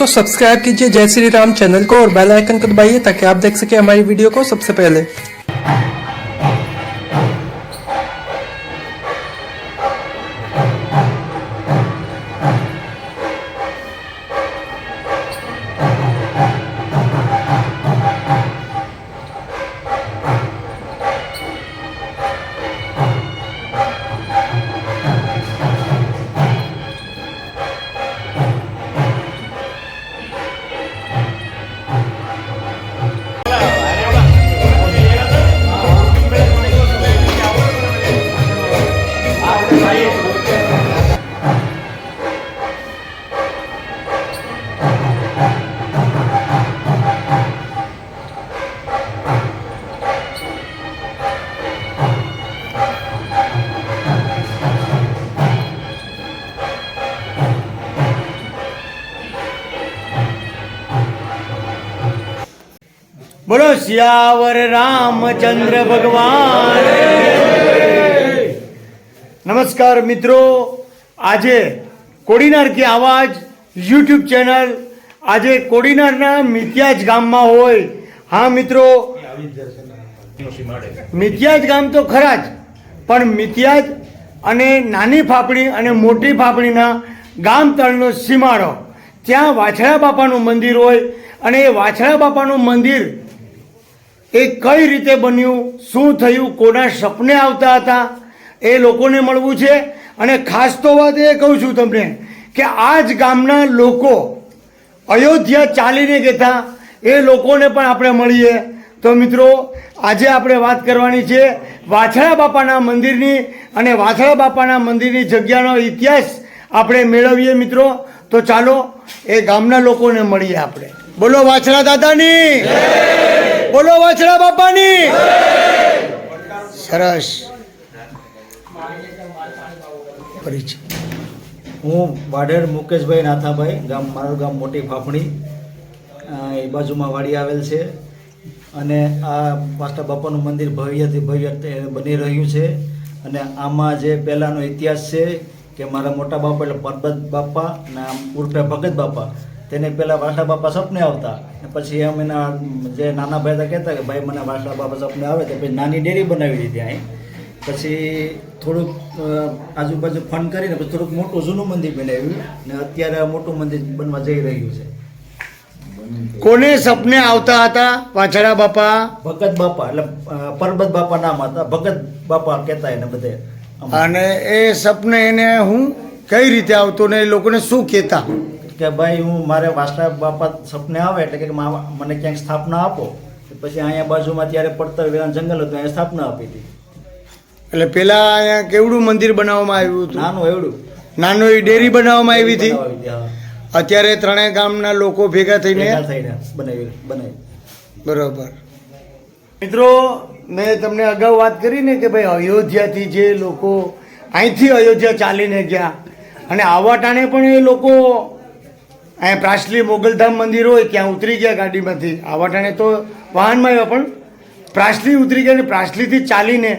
दोस्तों सब्सक्राइब कीजिए जय श्री राम चैनल को और बेल आइकन को दबाइए ताकि आप देख सकें हमारी वीडियो को सबसे पहले બોલો, શિયાવર રામચંદ્ર ભગવાન. નમસ્કાર મિત્રો, આજે કોડીનાર કે આવાજ યુટ્યુબ ચેનલ, આજે કોડીનારના મિત્યાજ ગામમાં હોય. હા, મિત્રો. મિત્યાજ ગામ તો ખરા જ, પણ મિત્યાજ અને નાની ફાફડી અને મોટી ફાફડીના ગામ તળનો સીમાડો. ત્યાં વાછડા બાપાનું મંદિર હોય અને એ વાછડા બાપાનું મંદિર એ કઈ રીતે બન્યું? શું થયું? કોના સપને આવતા હતા? એ લોકોને મળવું છે. અને ખાસ તો વાત એ કહું છું તમને કે આ જ ગામના લોકો અયોધ્યા ચાલીને ગયા એ લોકોને પણ આપણે મળીએ. તો મિત્રો, આજે આપણે વાત કરવાની છે વાછડા બાપાના મંદિરની અને વાછડા બાપાના મંદિરની જગ્યાનો ઇતિહાસ આપણે મેળવીએ મિત્રો. તો ચાલો, એ ગામના લોકોને મળીએ આપણે. બોલો વાછડા દાદાની. બોલો વાછડા બાપાની. સરસ. પરિચય. હું વાઢેર મુકેશભાઈ નાથાભાઈ, ગામ મારું ગામ મોટી ફાફણી. એ બાજુમાં વાડી આવેલ છે. અને આ માસ્ટર બાપાનું મંદિર ભવ્યથી ભવ્ય બની રહ્યું છે. અને આમાં જે પહેલાંનો ઇતિહાસ છે કે મારા મોટા બાપા એટલે પરબત બાપા અને ઉર્ફે ભગત બાપા તેને પહેલાં વાસણા બાપા સપને આવતા. અને પછી એમ એના જે નાના ભાઈ હતા કહેતા કે ભાઈ મને વાસણા બાપા સપને આવે તો પછી નાની ડેરી બનાવી દીધી અહીં પછી થોડુંક આજુબાજુ ફંડ કરીને પછી થોડુંક મોટું જૂનું મંદિર બનાવ્યું ને અત્યારે મોટું મંદિર બનવા જઈ રહ્યું છે. કોને સપને આવતા હતા? વાછડા બાપા? ભગત બાપા એટલે પરબત બાપા નામ હતા. ભગત બાપા કહેતા એને બધે અને એ સપને એને હું કઈ રીતે આવતો ને એ લોકોને શું કહેતા? કે ભાઈ હું મારે વાસણા બાપા સપને આવે એટલે કે મને ક્યાંક સ્થાપના આપો. પછી અહીંયા બાજુમાં ત્યારે પડતર વેરાન જંગલ હતું અહીંયા સ્થાપના આપી હતી. એટલે પેલા અહીંયા કેવડું મંદિર બનાવવામાં આવ્યું હતું? નાનું એવડું. નાનો એવી ડેરી બનાવવામાં આવી હતી? અત્યારે ત્રણેય ગામના લોકો ભેગા થઈને? બનાવી બરોબર. મિત્રો મેં તમને અગાઉ વાત કરી ને કે ભાઈ અયોધ્યાથી જે લોકો અહીંથી અયોધ્યા ચાલીને ગયા અને આવા ટાણે પણ એ લોકો અહીંયા પ્રાસલી મોગલધામ મંદિર હોય ત્યાં ઉતરી ગયા ગાડીમાંથી. આવા ટાણે તો વાહનમાં આવ્યા, પણ પ્રાસલી ઉતરી ગયા અને પ્રાસલીથી ચાલીને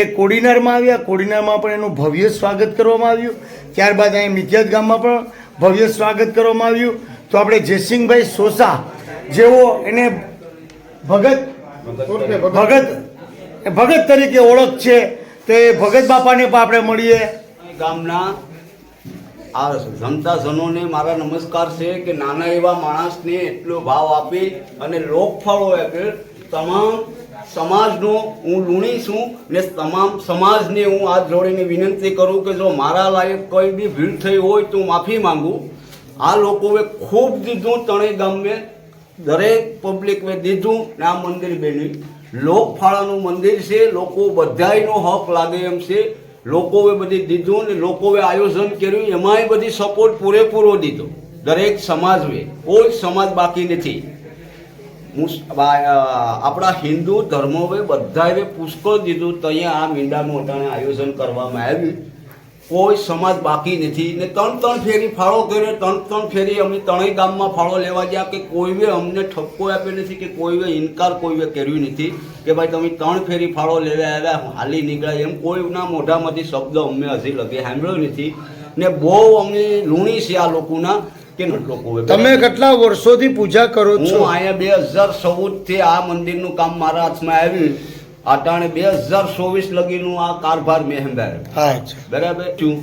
એ કોડીનારમાં આવ્યા. કોડીનારમાં પણ એનું ભવ્ય સ્વાગત કરવામાં આવ્યું. ત્યારબાદ અહીં મિથિયાત ગામમાં પણ ભવ્ય સ્વાગત કરવામાં આવ્યું. તો આપણે જયસિંહભાઈ સોસા, જેઓ એને ભગત ભગત ભગત તરીકે ઓળખ છે, તે ભગત બાપાને પણ આપણે મળીએ. ગામના આ જનતાજનોને મારા નમસ્કાર છે કે નાના એવા માણસને એટલો ભાવ આપી અને લોકફાળો આપે તમામ સમાજનો હું લૂણી છું ને તમામ સમાજને હું હાથ જોડીને વિનંતી કરું કે જો મારા લાયક કોઈ બી ભીડ થઈ હોય તો માફી માંગુ. આ લોકોએ ખૂબ દીધું, ત્રણેય ગામે દરેક પબ્લિકે દીધું ને આ મંદિર બન્યું લોકફાળાનું મંદિર છે, લોકો બધાયનો હક લાગે એમ છે. લોકોએ બધી દીધું ને લોકોએ આયોજન કર્યું, એમાંય બધી સપોર્ટ પૂરેપૂરો દીધો. દરેક સમાજે કોઈ સમાજ બાકી નથી. આપણા હિન્દુ ધર્મોએ બધાએ પુષ્કળ દીધું, તો અહીંયા આ મીંડાનું અટાણે આયોજન કરવામાં આવ્યું. કોઈ સમાજ બાકી નથી. ને ત્રણ ત્રણ ફેરી ફાળો કર્યો ત્રણ ત્રણ ફેરી અમે ત્રણેય ગામમાં ફાળો લેવા ગયા કે કોઈએ અમને ઠપકો આપ્યો નથી કે કોઈએ ઇનકાર કોઈએ કર્યું નથી કે ભાઈ તમે ત્રણ ફેરી ફાળો લેવા આવ્યા હાલી નીકળ્યા એમ કોઈના મોઢામાંથી શબ્દ અમને હજી લગે સાંભળ્યો નથી. ને બહુ અમે લૂણી છે આ લોકોના કે લોકો તમે કેટલા વર્ષોથી પૂજા કરો છો? અહીંયા બે હજાર ચૌદથી આ મંદિરનું કામ મારા હાથમાં આવ્યું. અટાણે બે હજાર ચોવીસ લગીનું આ કારભાર મેં સંભાળ્યો. બરાબર? છું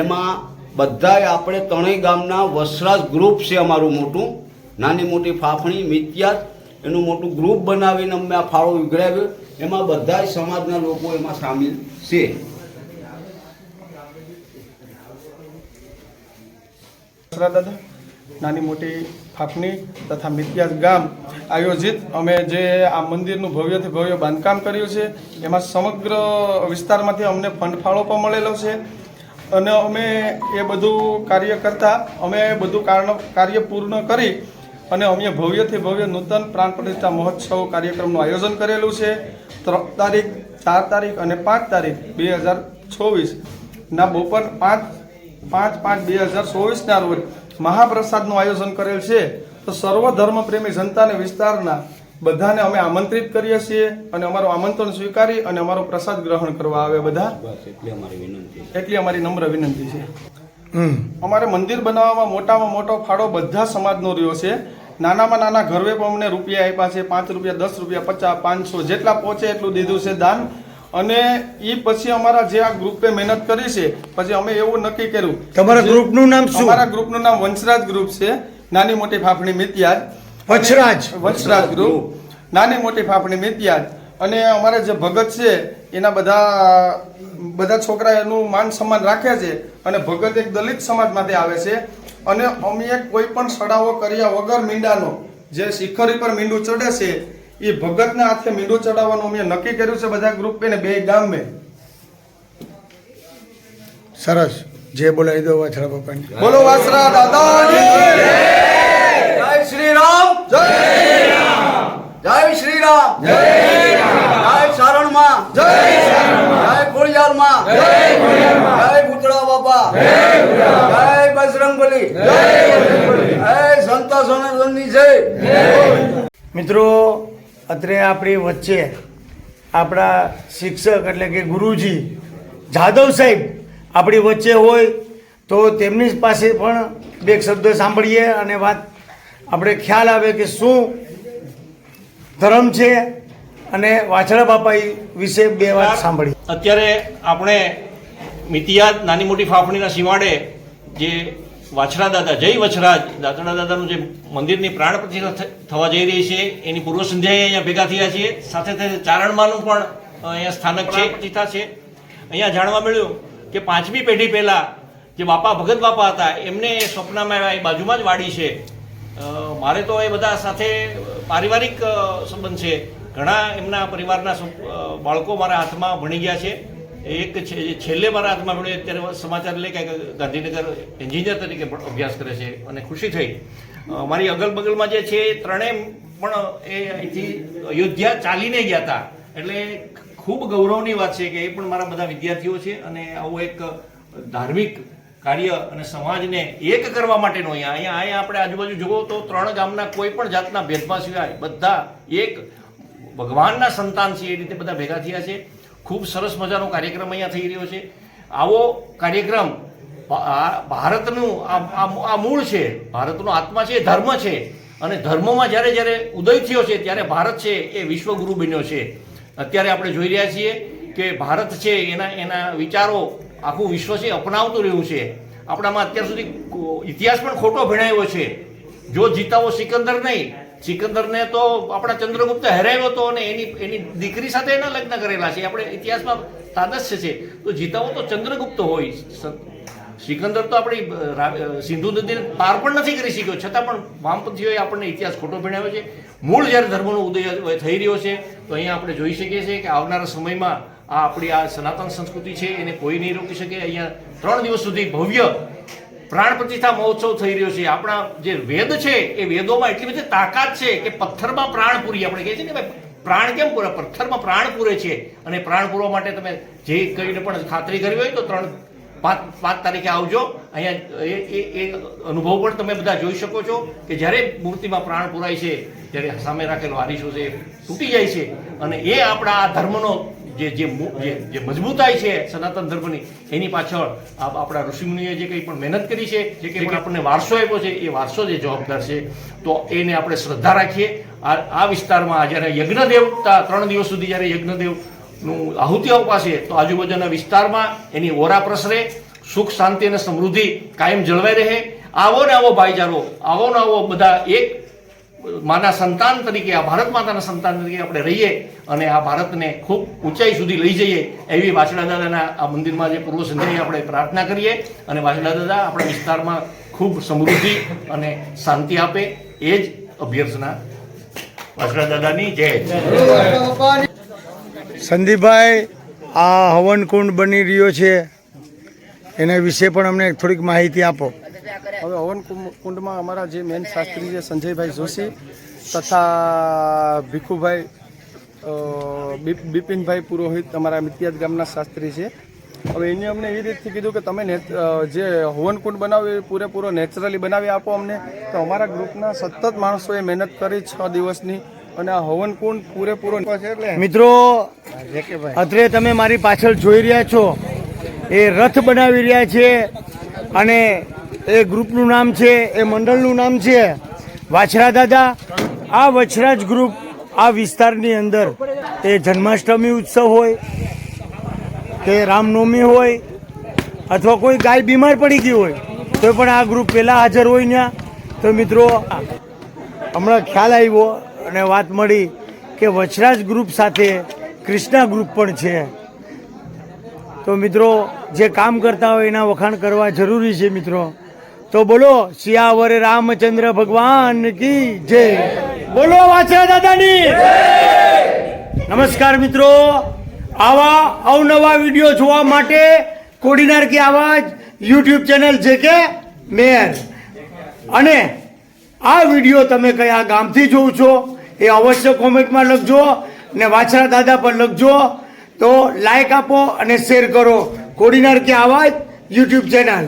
એમાં બધાય આપણે ત્રણેય ગામના વસરાજ ગ્રુપ છે અમારું મોટું. નાની મોટી ફાફણી મિત્યાત એનું મોટું ગ્રુપ બનાવીને અમે આ ફાળો ઉઘરાવ્યો. એમાં બધાય સમાજના લોકો એમાં સામેલ છે. દાદા નાની મોટી ફાફની તથા મિત્યાસ ગામ આયોજિત. અમે જે આ મંદિરનું ભવ્યથી ભવ્ય બાંધકામ કર્યું છે, એમાં સમગ્ર વિસ્તારમાંથી અમને ફંડ ફાળો પણ મળેલો છે. અને અમે એ બધું કાર્ય કરતાં, અમે બધું કારણ, કાર્ય પૂર્ણ કરી અને અમે ભવ્યથી ભવ્ય નૂતન પ્રાણ પ્રતિષ્ઠા મહોત્સવ કાર્યક્રમનું આયોજન કરેલું છે. ત્રણ તારીખ, ચાર તારીખ અને પાંચ તારીખ બે હજાર ચોવીસના બપોર પાંચ પાંચ પાંચ બે હજાર ચોવીસના રોજ મહાપ્રસાદનું આયોજન કરેલ છે તો સર્વ ધર્મ પ્રેમી જનતાને વિસ્તારના બધાને અમે આમંત્રિત કરીએ છીએ અને અમારું આમંત્રણ સ્વીકારી અને અમારો પ્રસાદ ગ્રહણ કરવા આવે બધા. એટલી અમારી વિનંતી એટલી અમારી નમ્ર વિનંતી છે. હમ. અમારે મંદિર બનાવવામાં મોટામાં મોટો ફાળો બધા સમાજનો રહ્યો છે. નાનામાં નાના ઘરવે પણ અમને રૂપિયા આપ્યા છે પાંચ રૂપિયા દસ રૂપિયા પચાસ પાંચસો જેટલા પહોંચે એટલું દીધું છે દાન. અને એ પછી અમારા જે આ ગ્રુપે મહેનત કરી છે પછી અમે એવું નક્કી કર્યું. તમારા ગ્રુપનું નામ શું? અમારા ગ્રુપનું નામ વંશરાજ ગ્રુપ છે નાની મોટી ફાફણી મિત્યાજ વંશરાજ. વંશરાજ ગ્રુપ. નાની મોટી ફાફણી મિત્યાજ અને અમારે જે ભગત છે એના બધા બધા છોકરા એનું માન સન્માન રાખે છે અને ભગત એક દલિત સમાજમાંથી આવે છે. અને અમે કોઈ પણ સડાવો કર્યા વગર મીંડાનો જે શિખરી પર મીંડું ચડે છે એ ભગતના હાથે મીંડું ચડાવવાનું અમે નક્કી કર્યું છે બધા ગ્રુપ ને બે ગામ. મેં સરસ. જે બોલાવી દો વાછડા બાપાની બોલો વાસરા દાદા જય શ્રી રામ જય જય શ્રી રામ જય જય સારણમાં જય જય ખોડિયારમાં. જય જય ભૂતળા બાપા. જય બજરંગબલી. જય જય સંતા સોનાની જય. મિત્રો અત્રે આપણી વચ્ચે આપણા શિક્ષક એટલે કે ગુરુજી જાદવ સાહેબ આપણી વચ્ચે હોય તો તેમની પાસે પણ બે શબ્દ સાંભળીએ અને વાત આપણે ખ્યાલ આવે કે શું ધર્મ છે અને વાછડા બાપા વિશે બે વાત સાંભળીએ અત્યારે આપણે મિતિયાદ નાની મોટી ફાફણીના સીમાડે જે વાછરા દાદા જય વછરાજ દાતડા દાદાનું જે મંદિરની પ્રાણ પ્રતિષ્ઠા થવા જઈ રહી છે એની પૂર્વ સંધ્યાએ અહીંયા ભેગા થયા છીએ. સાથે સાથે ચારણમાનું પણ અહીંયા સ્થાનક છે પ્રતિષ્ઠા છે. અહીંયા જાણવા મળ્યું કે પાંચમી પેઢી પહેલાં જે બાપા ભગત બાપા હતા એમને સ્વપ્નમાં આવ્યા એ બાજુમાં જ વાડી છે. મારે તો એ બધા સાથે પારિવારિક સંબંધ છે. ઘણા એમના પરિવારના બાળકો મારા હાથમાં ભણી ગયા છે. એક છેલ્લે મારા હાથમાં ભણ્યો અત્યારે સમાચાર લે કે ગાંધીનગર એન્જિનિયર તરીકે પણ અભ્યાસ કરે છે અને ખુશી થઈ. મારી અગલ બગલમાં જે છે ત્રણેય પણ એ અહીંથી અયોધ્યા ચાલીને ગયા હતા. એટલે ખૂબ ગૌરવની વાત છે કે એ પણ મારા બધા વિદ્યાર્થીઓ છે અને આવું એક ધાર્મિક કાર્ય અને સમાજને એક કરવા માટેનો અહીંયા. અહીંયા અહીંયા આપણે આજુબાજુ જુઓ તો ત્રણ ગામના કોઈ પણ જાતના ભેદભાવ સિવાય બધા એક ભગવાનના સંતાન છે એ રીતે બધા ભેગા થયા છે. ખૂબ સરસ મજાનો કાર્યક્રમ અહીંયા થઈ રહ્યો છે. આવો કાર્યક્રમ ભારતનું, આ મૂળ છે, ભારતનો આત્મા છે ધર્મ છે. અને ધર્મમાં જ્યારે જ્યારે ઉદય થયો છે, ત્યારે ભારત છે, એ વિશ્વગુરુ બન્યો છે. અત્યારે આપણે જોઈ રહ્યા છીએ કે ભારત છે, એના એના વિચારો આખું વિશ્વ છે, અપનાવતું રહ્યું છે. આપણામાં અત્યાર સુધી ઇતિહાસ પણ ખોટો ભણાવ્યો છે. જો જીતાવો સિકંદર નહીં સિકંદરને તો આપણા ચંદ્રગુપ્ત હેરાયો હતો અને એની એની દીકરી સાથે એના લગ્ન કરેલા છે. આપણે ઇતિહાસમાં તાદસ્ય છે. તો જીતાવો તો ચંદ્રગુપ્ત હોય. સિકંદર તો આપણી સિંધુ નદીને પાર પણ નથી કરી શક્યો. છતાં પણ વામપંથીઓએ આપણને ઇતિહાસ ખોટો ભણાવ્યો છે. મૂળ જ્યારે ધર્મનો ઉદય થઈ રહ્યો છે, તો અહીંયા આપણે જોઈ શકીએ છીએ કે આવનારા સમયમાં આ આપણી આ સનાતન સંસ્કૃતિ છે, એને કોઈ નહીં રોકી શકે. અહીંયા ત્રણ દિવસ સુધી ભવ્ય પ્રાણ પ્રતિષ્ઠા મહોત્સવ થઈ રહ્યો છે. આપણા જે વેદ છે, એ વેદોમાં એટલી બધી તાકાત છે કે પથ્થરમાં પ્રાણ પૂરી આપણે કહીએ છીએ ને ભાઈ, પ્રાણ કેમ પૂરે? પથ્થરમાં પ્રાણ પૂરે છે. અને પ્રાણ પૂરવા માટે તમે જે કરીને પણ ખાતરી કરવી હોય તો ત્રણ, પાંચ પાંચ તારીખે આવજો. અહીંયા એ એ અનુભવ પણ તમે બધા જોઈ શકો છો કે જ્યારે મૂર્તિમાં પ્રાણ પુરાય છે, ત્યારે સામે રાખેલો આરીશો છે તૂટી જાય છે. અને એ આપણા આ ધર્મનો જે જે જે મજબૂતાઈ છે સનાતન ધર્મની, એની પાછળ આપ- આપણા ઋષિમુનિએ જે કંઈ પણ મહેનત કરી છે, જે કંઈ પણ આપણને વારસો આપ્યો છે, એ વારસો જે જવાબદાર છે, તો એને આપણે શ્રદ્ધા રાખીએ. આ આ વિસ્તારમાં જ્યારે યજ્ઞદેવતા ત્રણ દિવસ સુધી જ્યારે યજ્ઞદેવનું આહુતિ અપાશે તો આજુબાજુના વિસ્તારમાં એની ઓરા પ્રસરે સુખ, શાંતિ અને સમૃદ્ધિ કાયમ જળવાઈ રહે. આવો ને આવો ભાઈચારો, આવો ને આવો બધા એક માના સંતાન તરીકે, આ ભારત માતાના સંતાન તરીકે આપણે રહીએ અને આ ભારતને ખૂબ ઊંચાઈ સુધી લઈ જઈએ એવી વાછડા દાદાના આ મંદિરમાં જે પૂર્વ સંધ્યાની આપણે પ્રાર્થના કરીએ અને વાછડા દાદા આપણા વિસ્તારમાં ખૂબ સમૃદ્ધિ અને શાંતિ આપે એ જ અભ્યર્થના. વાછડા દાદાની જય. સંદીપભાઈ, આ હવનકુંડ બની રહ્યો છે. એના વિશે પણ અમને થોડીક માહિતી આપો. હવે હવન કુંડ- કુંડમાં અમારા જે મેન શાસ્ત્રી છે સંજયભાઈ જોશી તથા ભીખુભાઈ બિપિનભાઈ પુરોહિત અમારા મિતિયાદ ગામના શાસ્ત્રી છે. હવે એને અમને એવી રીતથી કીધું કે તમે જે હવનકુંડ બનાવ્યું એ પૂરેપૂરો નેચરલી બનાવી આપો અમને. તો અમારા ગ્રુપના સતત માણસોએ મહેનત કરી છ દિવસની અને આ હવનકુંડ પૂરેપૂરો મિત્રો અત્રે તમે મારી પાછળ જોઈ રહ્યા છો. એ રથ બનાવી રહ્યા છે અને એ ગ્રુપનું નામ છે, એ મંડળનું નામ છે વાછરા દાદા. આ વછરાજ ગ્રુપ આ વિસ્તારની અંદર એ જન્માષ્ટમી ઉત્સવ હોય કે રામનવમી હોય, અથવા કોઈ ગાય બીમાર પડી ગઈ હોય, તો પણ આ ગ્રુપ પહેલાં હાજર હોય ત્યાં તો મિત્રો, હમણાં ખ્યાલ આવ્યો અને વાત મળી કે વછરાજ ગ્રુપ સાથે ક્રિષ્ના ગ્રુપ પણ છે. તો મિત્રો, જે કામ કરતા હોય એના વખાણ કરવા જરૂરી છે મિત્રો. તો બોલો, શિયાવર રામચંદ્ર ભગવાન કી જય? બોલો વાછરા દાદાની! નમસ્કાર મિત્રો, આવા અવનવા વીડિયો જોવા માટે કોડીનાર કી આવાજ યુટ્યુબ ચેનલ છે કે મેયર અને આ વીડિયો તમે કયા ગામથી જોવ છો એ અવશ્ય કોમેન્ટમાં લખજો ને વાછરા દાદા પર લખજો. તો લાઈક આપો અને શેર કરો કોડીનાર કે આવાજ યુટ્યુબ ચેનલ.